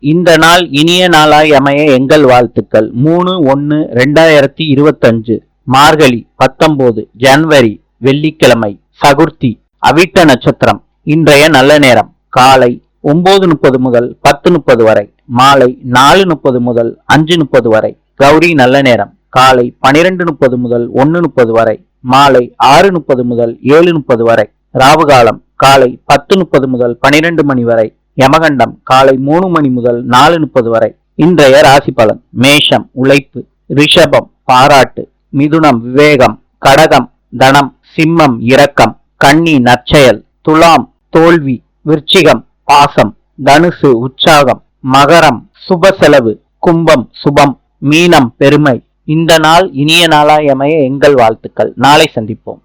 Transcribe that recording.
இந்த நாள் இனிய நாளாய் அமைய எங்கள் வாழ்த்துக்கள். மூணு ஒன்று ரெண்டாயிரத்தி இருபத்தஞ்சு. மார்கழி பத்தொம்போது ஜனவரி வெள்ளிக்கிழமை சகுர்த்தி அவிட்ட நட்சத்திரம். இன்றைய நல்ல நேரம். காலை ஒன்பது முப்பது முதல் பத்து முப்பது வரை. மாலை நாலு முப்பது முதல் அஞ்சு முப்பது வரை. கௌரி நல்ல நேரம். காலை பனிரெண்டு முப்பது முதல் ஒன்று முப்பது வரை. மாலை ஆறு முப்பது முதல் ஏழு முப்பது வரை. ராவுகாலம். காலை பத்து முப்பது முதல் பனிரெண்டு மணி வரை. யமகண்டம் காலை மூணு மணி முதல் நாலு முப்பது வரை. இன்றைய ராசி பலன் மேஷம் உழைப்பு ரிஷபம் பாராட்டு மிதுனம் விவேகம் கடகம் தனம் சிம்மம் இரக்கம் கன்னி நற்செயல் துலாம் தோல்வி விருச்சிகம் பாசம் தனுசு உற்சாகம் மகரம் சுப செலவு கும்பம் சுபம் மீனம் பெருமை. இந்த நாள் இனிய நாளாய் அமைய எங்கள் வாழ்த்துக்கள். நாளை சந்திப்போம்.